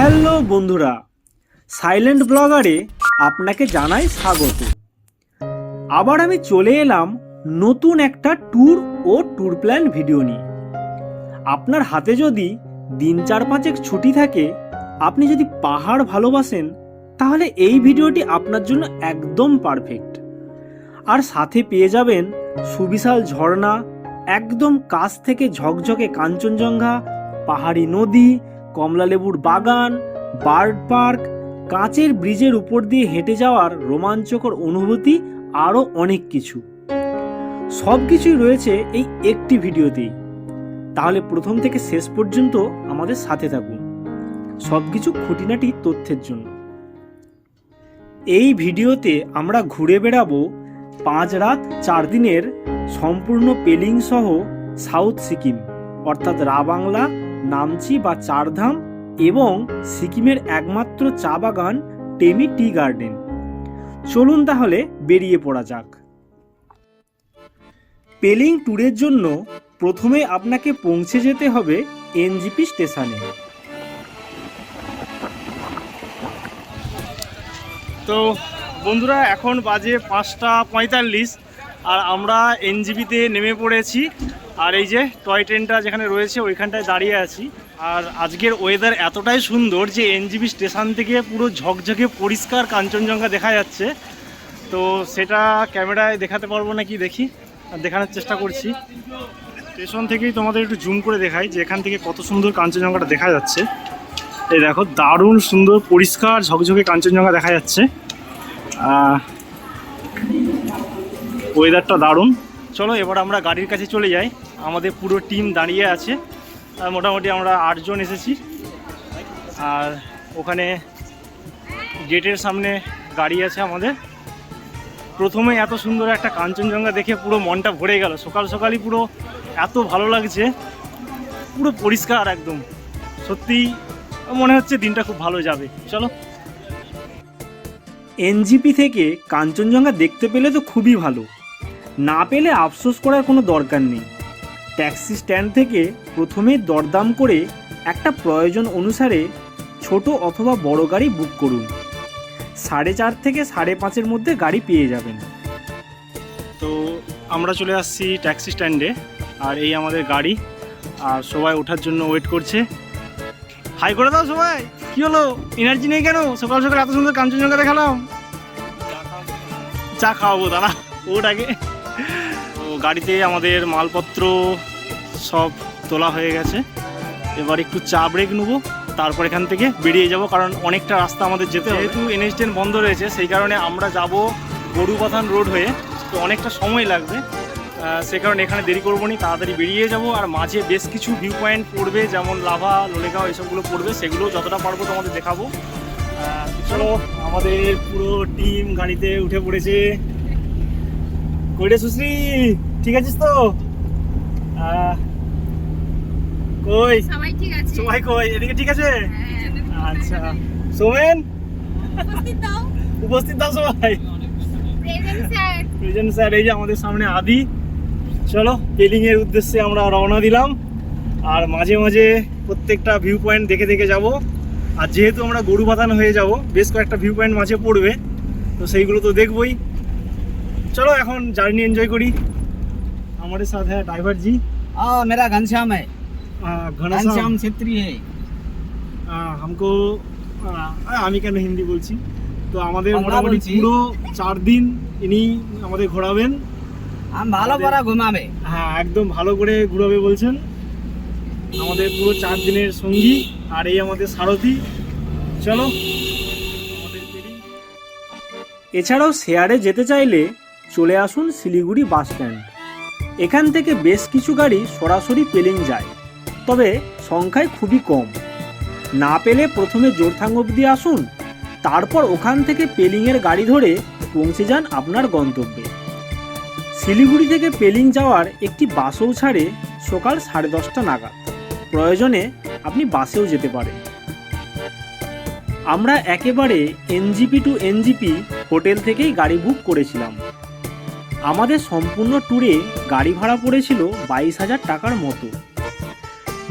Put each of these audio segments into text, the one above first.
Hello বন্ধুরা, silent ব্লগারে আপনাকে জানাই স্বাগত। আবার আমি চলে এলাম নতুন একটা ট্যুর ও ট্যুর প্ল্যান ভিডিও নিয়ে। আপনার হাতে যদি দিন চার পাঁচেক ছুটি থাকে, আপনি যদি পাহাড় ভালোবাসেন, তাহলে এই ভিডিওটি আপনার জন্য একদম পারফেক্ট। আর সাথে পেয়ে যাবেন সুবিশাল ঝর্ণা, একদম কাছ থেকে ঝকঝকে কাঞ্চনজঙ্ঘা, পাহাড়ি নদী কমলালেবুর বাগান, বার্ড পার্ক, কাঁচের ব্রিজের উপর দিয়ে হেঁটে যাওয়ার রোমাঞ্চকর অনুভূতি আরও অনেক কিছু। সব কিছুই রয়েছে এই একটি ভিডিওতেই। তাহলে প্রথম থেকে শেষ পর্যন্ত আমাদের সাথে থাকুন। সব কিছু খুঁটিনাটি তথ্যের জন্য। এই ভিডিওতে আমরা ঘুরে বেড়াবো পাঁচ রাত চার দিনের সম্পূর্ণ পেলিং সহ সাউথ সিকিম, অর্থাৎ রাবাংলা নামচি বা চারধাম এবং সিকিমের একমাত্র চা বাগান টেমি টি গার্ডেন। চলুন তাহলে বেরিয়ে পড়া যাক। পেলিং ট্যুরের জন্য প্রথমে আপনাকে পৌঁছে যেতে হবে এনজিপি স্টেশনে। তো বন্ধুরা, এখন বাজে পাঁচটা পঁয়তাল্লিশ আর আমরা এনজিবিতে নেমে পড়েছি। আর এই যে টয় ট্রেনটা যেখানে রয়েছে, ওইখানটায় দাঁড়িয়ে আছি। আর আজকের ওয়েদার এতটাই সুন্দর যে এনজিবি স্টেশন থেকে পুরো ঝকঝকে পরিষ্কার কাঞ্চনজঙ্ঘা দেখা যাচ্ছে। তো সেটা ক্যামেরায় দেখাতে পারব নাকি দেখি, আর দেখানোর চেষ্টা করছি। স্টেশন থেকেই তোমাদের একটু জুম করে দেখাই যে এখান থেকে কত সুন্দর কাঞ্চনজঙ্ঘাটা দেখা যাচ্ছে। এই দেখো, দারুণ সুন্দর পরিষ্কার ঝকঝকে কাঞ্চনজঙ্ঘা দেখা যাচ্ছে। ওয়েদারটা দারুণ। চলো, এবার আমরা গাড়ির কাছে চলে যাই। আমাদের পুরো টিম দাঁড়িয়ে আছে। আর মোটামুটি আমরা আটজন এসেছি। আর ওখানে গেটের সামনে গাড়ি আছে আমাদের। প্রথমে এত সুন্দর একটা কাঞ্চনজঙ্ঘা দেখে পুরো মনটা ভরে গেল। সকাল সকালই পুরো এত ভালো লাগছে। পুরো পরিষ্কার একদম। সত্যি মনে হচ্ছে দিনটা খুব ভালো যাবে। চলো। এনজিপি থেকে কাঞ্চনজঙ্ঘা দেখতে পেলে তো খুবই ভালো। না পেলে আফসোস করার কোনো দরকার নেই। ট্যাক্সি স্ট্যান্ড থেকে প্রথমে দরদাম করে একটা প্রয়োজন অনুসারে ছোট অথবা বড় গাড়ি বুক করুন। সাড়ে চার থেকে সাড়ে পাঁচের মধ্যে গাড়ি পেয়ে যাবেন। তো আমরা চলে আসছি ট্যাক্সি স্ট্যান্ডে, আর এই আমাদের গাড়ি, আর সবাই ওঠার জন্য ওয়েট করছে। হাই করে দাও সবাই! কি হলো? এনার্জি নেই কেন? সকাল সকাল এত সুন্দর কাঞ্চনজঙ্ঘা দেখালাম। চা খাওয়াবো, দাঁড়া ওটাকে তো গাড়িতে আমাদের মালপত্র সব তোলা হয়ে গেছে। এবার একটু চা ব্রেক নেব, তারপর এখান থেকে বেরিয়ে যাব, কারণ অনেকটা রাস্তা আমাদের যেতে যেহেতু এনএইচ টেন বন্ধ রয়েছে, সেই কারণে আমরা যাব গরুপাথান রোড হয়ে। তো অনেকটা সময় লাগবে। সে কারণে এখানে দেরি করব নি, তাড়াতাড়ি বেরিয়ে যাব। আর মাঝে বেশ কিছু ভিউ পয়েন্ট পড়বে, যেমন লাভা, লোলেগাঁও, এসবগুলো পড়বে সেগুলো যতটা পারব তোমাদের দেখাবো। চলো, আমাদের পুরো টিম গাড়িতে উঠে পড়েছে। কইরে সুশ্রী? ঠিক আছিস তো? কই? সবাই ঠিক আছে? সবাই কই? এদিকে ঠিক আছে? হ্যাঁ। আচ্ছা। সোমেন? উপস্থিত দাও। উপস্থিত দাও সবাই। Present sir. এই যে আমাদের সামনে আদি। চলো পেলিং এর উদ্দেশ্যে আমরা রওনা দিলাম। আর মাঝে মাঝে প্রত্যেকটা ভিউ পয়েন্ট দেখে দেখে যাব। আর যেহেতু আমরা গরু বাঁধানো হয়ে যাব বেশ কয়েকটা ভিউ পয়েন্ট মাঝে পড়বে। তো সেইগুলো তো দেখবই। চলো এখন জার্নি এনজয় করি। আমাদের সাথে ড্রাইভার জি। আ মেরা ঘনশ্যাম হ্যাঁ घनश्याम घनश्याम छेत्री है আ, हमको আ, আমি কেন হিন্দি বলছি তো আমাদের বাংলা মোটামুটি বলছি। পুরো চার দিন ইনি আমাদের ঘোরাবেন हम ভালো করে ঘুমাবে হ্যাঁ একদম ভালো করে ঘুরাবে বলছেন আমাদের পুরো চার দিনের সঙ্গী আর এই আমাদের সারথি চলো আমাদের পেরিয়ে। এছাড়াও শেয়ারে যেতে চাইলে চলে আসুন শিলিগুড়ি বাস স্ট্যান্ড এখান থেকে বেশ কিছু গাড়ি সরাসরি পেলিং যায় তবে সংখ্যায় খুবই কম। না পেলে প্রথমে জোরথাং অবধি আসুন, তারপর ওখান থেকে পেলিংয়ের গাড়ি ধরে পৌঁছে যান আপনার গন্তব্যে। শিলিগুড়ি থেকে পেলিং যাওয়ার একটি বাসও ছাড়ে সকাল সাড়ে দশটা নাগাদ। প্রয়োজনে আপনি বাসেও যেতে পারেন। আমরা একেবারে এনজিপি টু এনজিপি হোটেল থেকেই গাড়ি বুক করেছিলাম। আমাদের সম্পূর্ণ ট্যুরে গাড়ি ভাড়া পড়েছিল বাইশ হাজার টাকার মতো।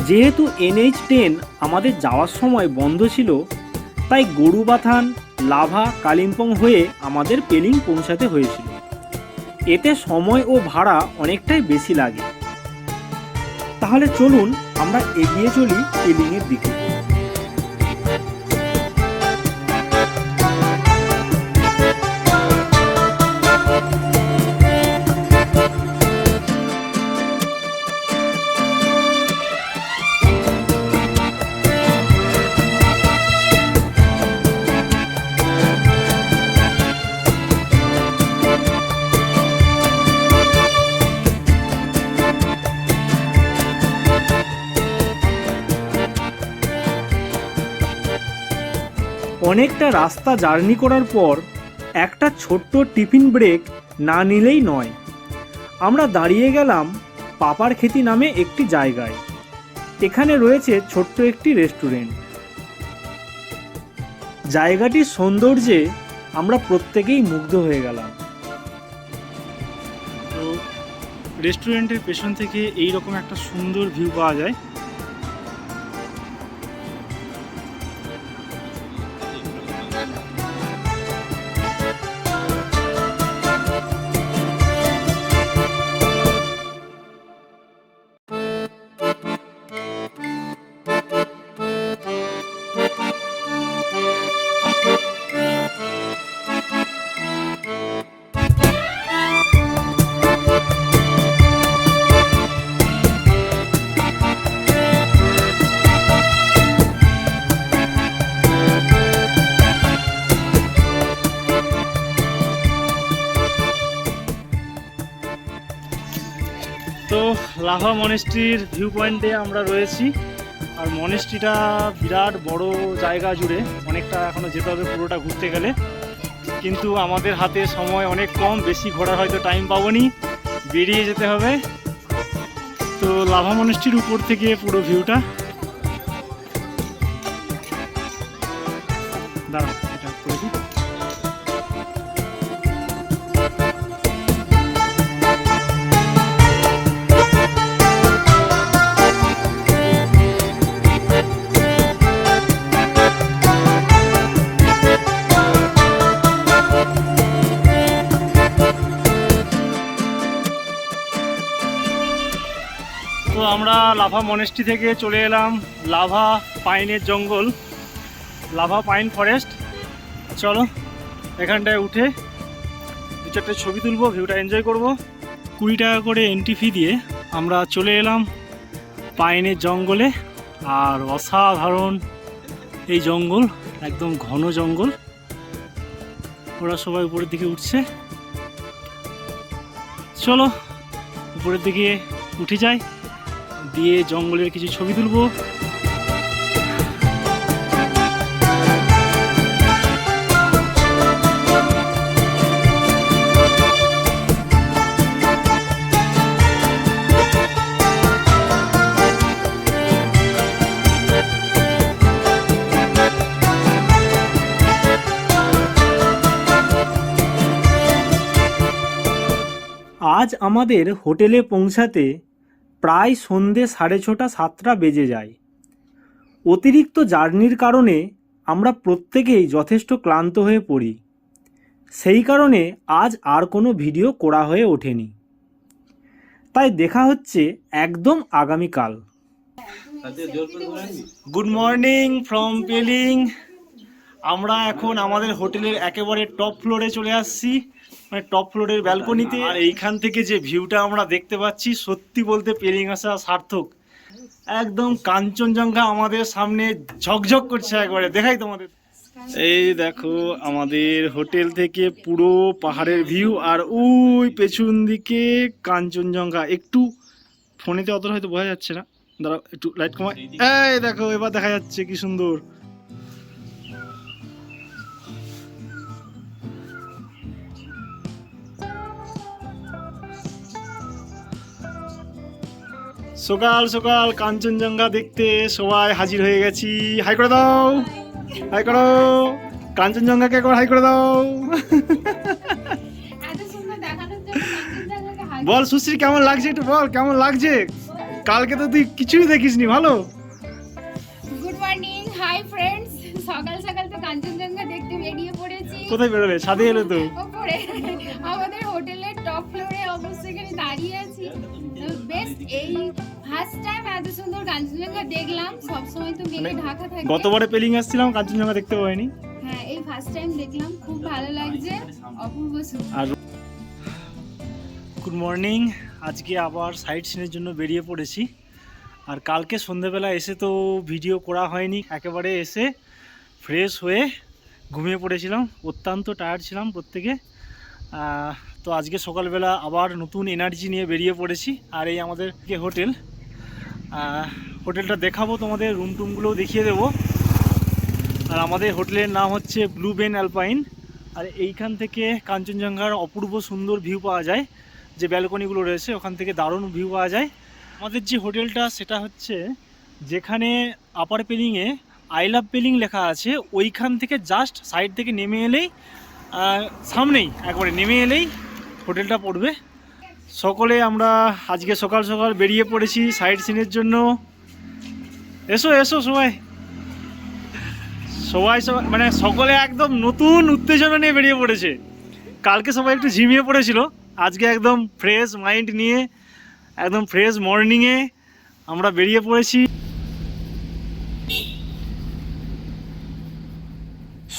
যেহেতু এনএইচ টেন আমাদের যাওয়ার সময় বন্ধ ছিল, তাই গরুবাথান লাভা, কালিম্পং হয়ে আমাদের পেলিং পৌঁছাতে হয়েছিল। এতে সময় ও ভাড়া অনেকটাই বেশি লাগে। তাহলে চলুন আমরা এগিয়ে চলি পেলিংয়ের দিকে। অনেকটা রাস্তা জার্নি করার পর একটা ছোট্ট টিফিন ব্রেক না নিলেই নয়। আমরা দাঁড়িয়ে গেলাম পাপার খেতি নামে একটি জায়গায়। এখানে রয়েছে ছোট্ট একটি রেস্টুরেন্ট। জায়গাটির সৌন্দর্যে আমরা প্রত্যেকেই মুগ্ধ হয়ে গেলাম। তো রেস্টুরেন্টের পেছন থেকে এই রকম একটা সুন্দর ভিউ পাওয়া যায়। তো লাভা মনেস্ট্রির ভিউ পয়েন্টে আমরা রয়েছি। আর মনেস্ট্রিটা বিরাট বড় জায়গা জুড়ে অনেকটা এখনও যেতে হবে পুরোটা ঘুরতে গেলে। কিন্তু আমাদের হাতে সময় অনেক কম, বেশি ঘোরার হয়তো টাইম পাবনি। বেরিয়ে যেতে হবে। তো লাভা মনেস্ট্রির উপর থেকে পুরো ভিউটা আমরা লাভা মনেস্ট্রি থেকে চলে এলাম, লাভা পাইনের জঙ্গল, লাভা পাইন ফরেস্ট। চলো, এখানটায় উঠে দু চারটে ছবি তুলবো, ভিউটা এনজয় করব। কুড়ি টাকা করে এন্ট্রি ফি দিয়ে আমরা চলে এলাম পাইনের জঙ্গলে। আর অসাধারণ এই জঙ্গল, একদম ঘন জঙ্গল। ওরা সবাই উপরের দিকে উঠছে। চলো, উপরের দিকে উঠে যায় দিয়ে জঙ্গলের কিছু ছবি তুলবো। আজ আমাদের হোটেলে পৌঁছাতে প্রায় সন্ধে সাড়ে ছটা, সাতটা বেজে যায়। অতিরিক্ত জার্নির কারণে আমরা প্রত্যেকেই যথেষ্ট ক্লান্ত হয়ে পড়ি। সেই কারণে আজ আর কোনো ভিডিও করা হয়ে ওঠেনি। তাই দেখা হচ্ছে একদম আগামীকাল। গুড মর্নিং ফ্রম পেলিং আমরা এখন আমাদের হোটেলের একেবারে টপ ফ্লোরে চলে আসছি। মানে টপ ফ্লোরের ব্যালকনিতে আর এইখান থেকে যে ভিউটা আমরা দেখতে পাচ্ছি সত্যি বলতে পেলিং আসা সার্থক। একদম কাঞ্চনজঙ্ঘা আমাদের সামনে ঝকঝক করছে একবারে। দেখাই তোমাদের। এই দেখো আমাদের হোটেল থেকে পুরো পাহাড়ের ভিউ আর ওই পেছন দিকে কাঞ্চনজঙ্ঘা। একটু ফোনেতে অতটা হয়তো বোঝা যাচ্ছে না। দাঁড়াও একটু লাইট কমাই। এই দেখো এবার দেখা যাচ্ছে কি সুন্দর। সকাল সকাল কাঞ্চনজঙ্ঘা দেখতে সবাই হাজির হয়ে গেছি। হাই করে দাও। হাই করো। কাঞ্চনজঙ্ঘাকে একবার হাই করে দাও। বল সুশ্রী কেমন লাগছে একটু বল কেমন লাগছে? কালকে তো তুই কিছুই দেখিসনি ভালো? গুড মর্নিং হাই ফ্রেন্ডস সকাল সকাল তো কাঞ্চনজঙ্ঘা দেখতে বেরিয়ে পড়েছি। কোথায় বেরোলে ছাদে এলো তো। আমাদের হোটেলের টপ ফ্লোরে অবশ্য এখানে দাঁড়িয়ে আছি। বেস্ট এই ফার্স্ট টাইম এত সুন্দর কাঞ্চনজঙ্ঘা দেখলাম সব সময় তো মেঘে মানে ঢাকা থাকে গতবারে পেলিং আসছিলাম কাঞ্চনজঙ্ঘা দেখতে পাইনি। হ্যাঁ এই ফার্স্ট টাইম দেখলাম খুব ভালো লাগছে অপূর্ব সুন্দর। আর গুড মর্নিং আজকে আবার সাইট সিনের জন্য বেরিয়ে পড়েছি। আর কালকে সন্ধেবেলা এসে তো ভিডিও করা হয়নি একেবারে এসে ফ্রেশ হয়ে ঘুমিয়ে পড়েছিলাম অত্যন্ত টায়ার্ড ছিলাম প্রত্যেকে। তো আজকে সকালবেলা আবার নতুন এনার্জি নিয়ে বেরিয়ে পড়েছি আর এই আমাদের হোটেল হোটেলটা দেখাবো তোমাদের রুম টুমগুলোও দেখিয়ে দেবো। আর আমাদের হোটেলের নাম হচ্ছে ব্লু বেন অ্যালপাইন আর এইখান থেকে কাঞ্চনজঙ্ঘার অপূর্ব সুন্দর ভিউ পাওয়া যায়, যে ব্যালকনিগুলো রয়েছে, ওখান থেকে দারুণ ভিউ পাওয়া যায়। আমাদের যে হোটেলটা, সেটা হচ্ছে যেখানে আপার পেলিংয়ে আই লাভ পেলিং লেখা আছে, ওইখান থেকে জাস্ট সাইড থেকে নেমে এলেই সামনেই, একবারে নেমে এলেই হোটেলটা পড়বে। সকলে আমরা আজকে সকাল সকাল বেরিয়ে পড়েছি সাইড সিনের জন্য। এসো এসো সবাই। সবাই সবাই মানে সকলে একদম নতুন উত্তেজনা নিয়ে বেরিয়ে পড়েছে। কালকে সবাই একটু ঝিমিয়ে পড়েছিল। আজকে একদম ফ্রেশ মাইন্ড নিয়ে, একদম ফ্রেশ মর্নিংয়ে আমরা বেরিয়ে পড়েছি।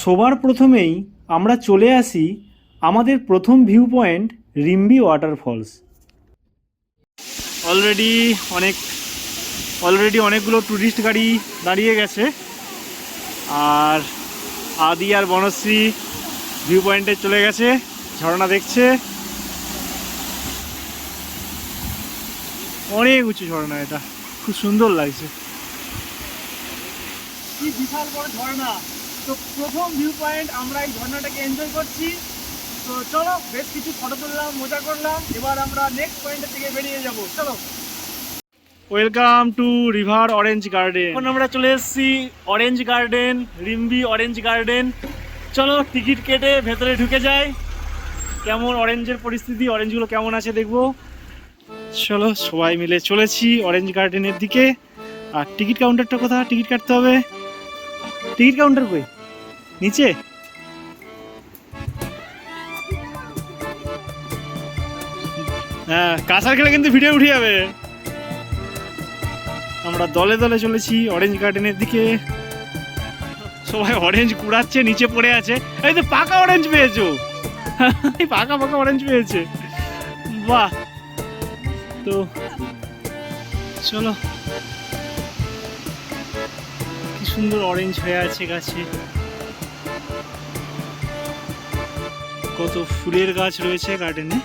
সবার প্রথমেই আমরা চলে আসি আমাদের প্রথম view point Rimbi waterfalls already অনেক অলরেডি অনেকগুলো ট্যুরিস্ট গাড়ি দাঁড়িয়ে গেছে। আর আদি আর বনশ্রী ভিউ পয়েন্টে চলে গেছে ঝর্ণা দেখছে। অনেক উঁচু ঝর্ণা এটা খুব সুন্দর লাগছে। কি বিশাল বড় ঝর্ণা। তো প্রথম ভিউ পয়েন্ট আমরা এই ঝর্ণাটাকে এনজয় করছি। তো চলো বেশ কিছু ফটো তুললাম মজা করলাম। এবার আমরা নেক্সট পয়েন্টের দিকে বেরিয়ে যাব। চলো। Welcome to river orange garden এখন আমরা চলে এসেছি orange garden Rimbi orange garden চলো টিকিট কেটে ভেতরে ঢুকে যাই। কেমন অরেঞ্জের পরিস্থিতি? অরেঞ্জগুলো কেমন আছে দেখব। চলো সবাই মিলে চলেছি অরেঞ্জ গার্ডেনের দিকে। আর টিকিট কাউন্টারটা কোথায়? টিকিট কাটতে হবে। টিকিট কাউন্টার কই? নিচে? হ্যাঁ কাঁসার খেলে কিন্তু ভিডিও উঠে যাবে। আমরা দলে দলে চলেছি অরেঞ্জ গার্ডেনের দিকে। সবাই অরেঞ্জ কুড়াচ্ছে, নিচে পড়ে আছে। এই তো পাকা অরেঞ্জ পেয়েছ। পাকা পাকা অরেঞ্জ পেয়েছে। বাহ। তো, চলো। কি সুন্দর অরেঞ্জ হয়ে আছে গাছে। কত ফুলের গাছ রয়েছে গার্ডেনে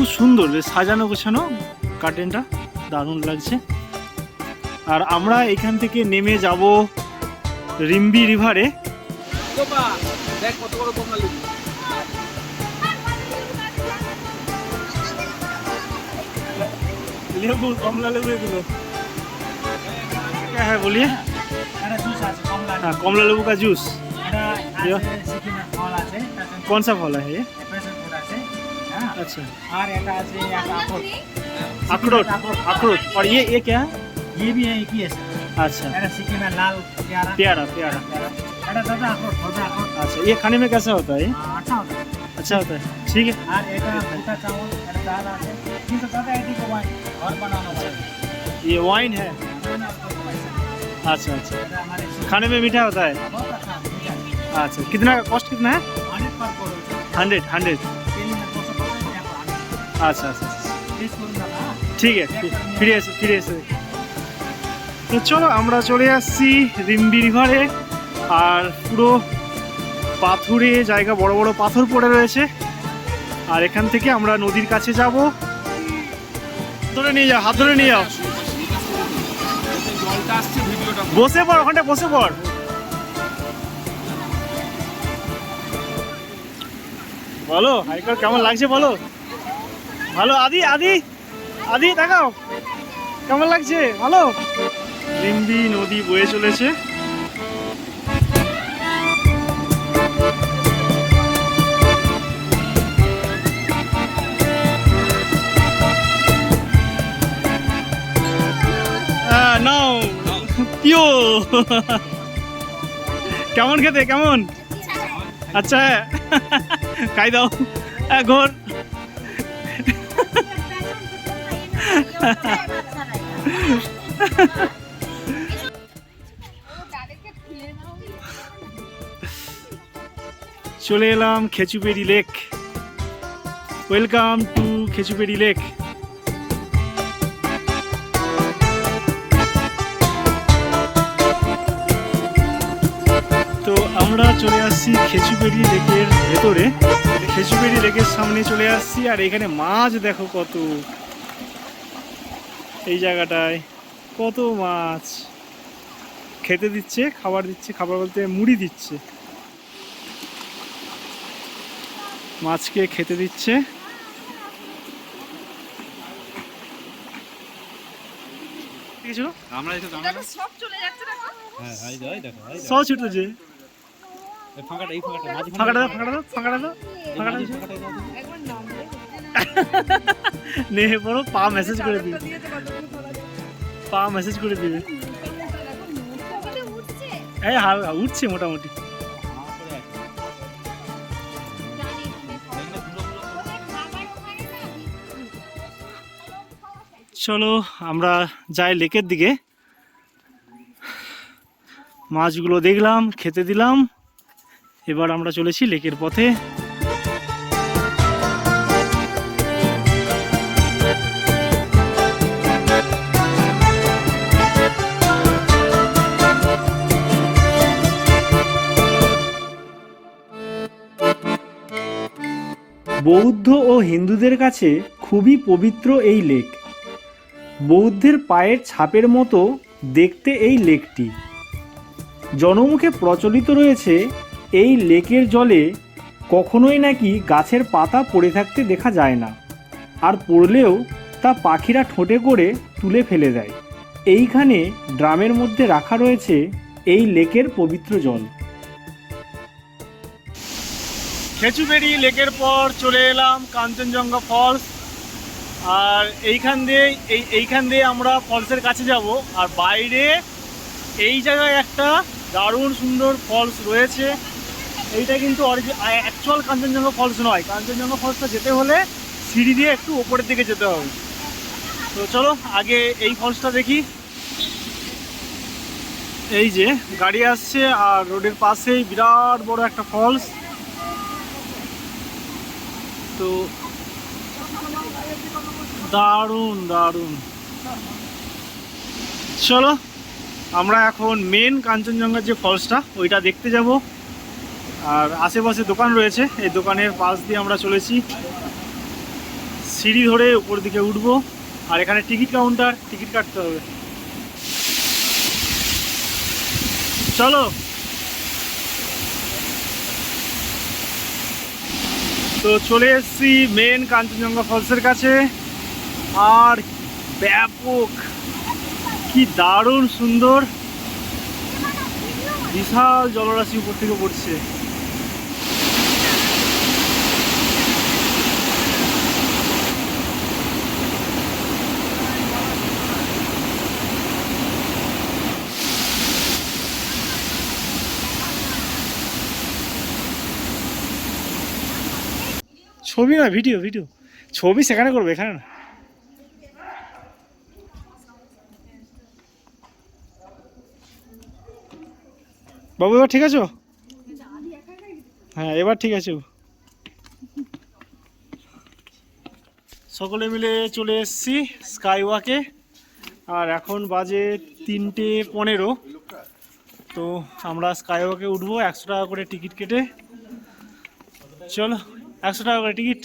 খুব সুন্দর বেশ সাজানো গোছানো গার্ডেনটা দারুণ লাগছে আর আমরা এখান থেকে নেমে যাব রিম্বি রিভারে দেখ কত বড় কমলা লেবু লেবু কমলা লেবু এগুলো क्या है बोलिए এটা জুস আছে কমলা हाँ कमला लेबू का जूस এটা ইয়া। আছে সিকিমের ফল আছে তারপরে कौन सा फल है ये প্রেসার ফুড আছে अच्छा। हाँ, अखरोट। अखरोट। और ये ये क्या है? ये भी है एक ही अच्छा। सिक्किम में लाल प्यारा। प्यारा प्यारा। दादा अखरोट अखरोट। अच्छा ये खाने में कैसा होता है हाँ, अच्छा होता है। अच्छा होता है। ठीक है। हाँ, एक चावल दादा को तो वाइन। और बनाना ये वाइन है? अच्छा अच्छा। खाने में मीठा होता है? अच्छा, अच्छा कितना कॉस्ट कितना है। Hundred hundred. আচ্ছা আচ্ছা, আচ্ছা আচ্ছা ঠিক আছে ফিরে এসে ফিরে এসে। তো চলো, আমরা চলে আসছি রিম্বির ঘরে। আর পুরো পাথুরে জায়গা, বড় বড় পাথর পড়ে রয়েছে। আর এখান থেকে আমরা নদীর কাছে যাব। ধরে নিয়ে যাও, হাত ধরে নিয়ে যাও। বসে পড় ওখানে বসে পড়। বলো, হাইকোর্ট কেমন লাগছে বলো? ভালো আদি আদি আদি দেখাও। কেমন লাগছে? ভালো? লিম্বি নদী বয়ে চলেছে। নাও। কেমন খেতে? কেমন? আচ্ছা খাই দাও। ঘোর। চলে এলাম Khecheopalri lake. Welcome to Khecheopalri lake. তো আমরা চলে আসছি খেচুপেড়ি লেকের ভেতরে। খেচুপেড়ি লেকের সামনে চলে আসছি আর এখানে মাছ দেখো কত। এই জায়গাটায়। কত মাছ। খেতে দিচ্ছে খাবার দিচ্ছে খাবার বলতে মুড়ি দিচ্ছে। মাছকে খেতে দিচ্ছে। আমরা সব চলে যাচ্ছে দেখো। হ্যাঁ দেখো। সব এই ফাঁকাটা এই ফাঁকাটা ফাঁকাটা ফাঁকাটা ফাঁকাটা। ফাঁকাটা ফাঁকাটা একবার নামলে নেহে পড়ো পা মেসেজ করে দিবে। পা মেসেজ করে দিবে। এই হাল উঠছে মোটামুটি। না চলো আমরা যাই লেকের দিকে। মাছগুলো দেখলাম খেতে দিলাম। এবার আমরা চলেছি লেকের পথে। বৌদ্ধ ও হিন্দুদের কাছে খুবই পবিত্র এই লেক। বৌদ্ধের পায়ের ছাপের মতো দেখতে এই লেকটি। জনমুখে প্রচলিত রয়েছে এই লেকের জলে কখনোই নাকি গাছের পাতা পড়ে থাকতে দেখা যায় না, আর পড়লেও তা পাখিরা ঠোঁটে করে তুলে ফেলে দেয়। এইখানে ড্রামের মধ্যে রাখা রয়েছে এই লেকের পবিত্র জল। খেচুবেড়ি লেকের পর চলে এলাম কাঞ্চনজঙ্ঘা ফলস। আর এইখান দিয়ে, এই, এইখান দিয়ে আমরা ফলসের কাছে যাব। আর বাইরে এই জায়গায় একটা দারুণ সুন্দর ফলস রয়েছে। এইটা কিন্তু অ্যাকচুয়াল কাঞ্চনজঙ্ঘা ফলস নয়। কাঞ্চনজঙ্ঘা ফলসটা যেতে হলে সিঁড়ি দিয়ে একটু ওপরের দিকে যেতে হবে। তো চলো, আগে এই ফলসটা দেখি। এই যে, গাড়ি আসছে আর রোডের পাশেই বিরাট বড় একটা ফলস। তো দারুণ দারুণ। চলো, আমরা এখন মেন কাঞ্চনজঙ্ঘার যে ফলসটা ওইটা দেখতে যাব। আর আশেপাশে দোকান রয়েছে, এই দোকানের পাশ দিয়ে আমরা চলেছি। সিঁড়ি ধরে উপর দিকে উঠব, আর এখানে টিকিট কাউন্টার, টিকিট কাটতে হবে। চলো তো চলে এসছি মেন কাঞ্চনজঙ্ঘা ফলসের কাছে। আর ব্যাপক, কি দারুণ সুন্দর, বিশাল জলরাশি উপর থেকে পড়ছে। ছবি না ভিডিও ভিডিও ছবি সেখানে করবে, এখানে না। বাবু, এবার ঠিক আছো? হ্যাঁ এবার ঠিক আছে। সকলে মিলে চলে এসছি স্কাই ওয়াকে আর এখন বাজে তিনটে পনেরো। তো আমরা স্কাই ওয়াকে উঠবো, একশো টাকা করে টিকিট কেটে। চলো। একশো টাকা করে টিকিট।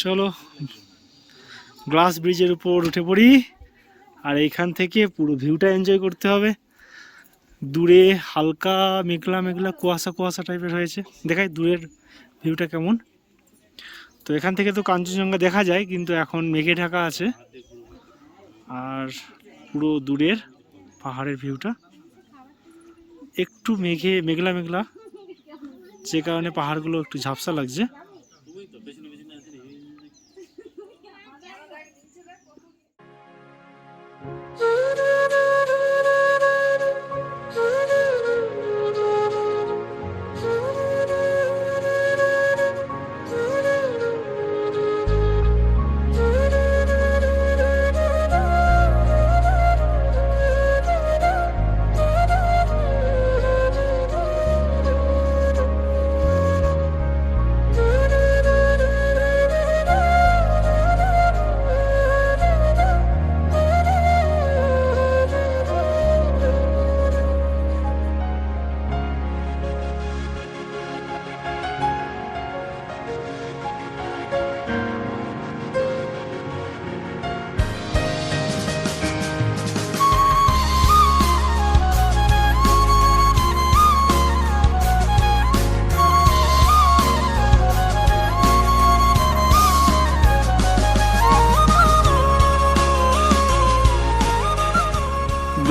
চলো গ্লাস ব্রিজের উপর উঠে পড়ি, আর এইখান থেকে পুরো ভিউটা এনজয় করতে হবে। দূরে হালকা মেঘলা মেঘলা কুয়াশা কুয়াশা টাইপের হয়েছে। দেখাই দূরের ভিউটা কেমন। তো এখান থেকে তো কাঞ্চনজঙ্ঘা দেখা যায়, কিন্তু এখন মেঘে ঢাকা আছে। আর পুরো দূরের পাহাড়ের ভিউটা। একটু মেঘে, মেঘলা মেঘলা। যে কারণে পাহাড়গুলো একটু ঝাপসা লাগছে।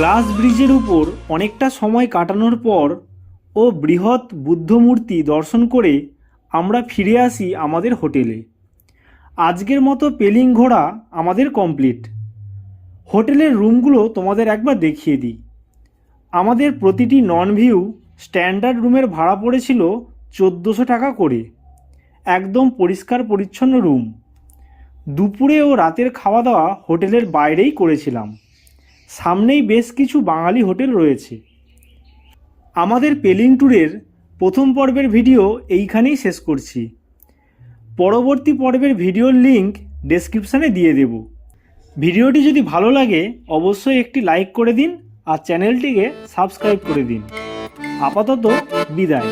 গ্লাস ব্রিজের উপর অনেকটা সময় কাটানোর পর ও বৃহৎ বুদ্ধমূর্তি দর্শন করে আমরা ফিরে আসি আমাদের হোটেলে। আজকের মতো পেলিং ঘোরা আমাদের কমপ্লিট। হোটেলের রুমগুলো তোমাদের একবার দেখিয়ে দিই। আমাদের প্রতিটি নন ভিউ স্ট্যান্ডার্ড রুমের ভাড়া পড়েছিল চোদ্দোশো টাকা করে। একদম পরিষ্কার পরিচ্ছন্ন রুম। দুপুরে ও রাতের খাওয়া দাওয়া হোটেলের বাইরেই করেছিলাম। সামনেই বেশ কিছু বাঙালি হোটেল রয়েছে। আমাদের পেলিং ট্যুরের প্রথম পর্বের ভিডিও এইখানেই শেষ করছি। পরবর্তী পর্বের ভিডিওর লিংক ডেসক্রিপশানে দিয়ে দেব। ভিডিওটি যদি ভালো লাগে, অবশ্যই একটি লাইক করে দিন আর চ্যানেলটিকে সাবস্ক্রাইব করে দিন। আপাতত বিদায়।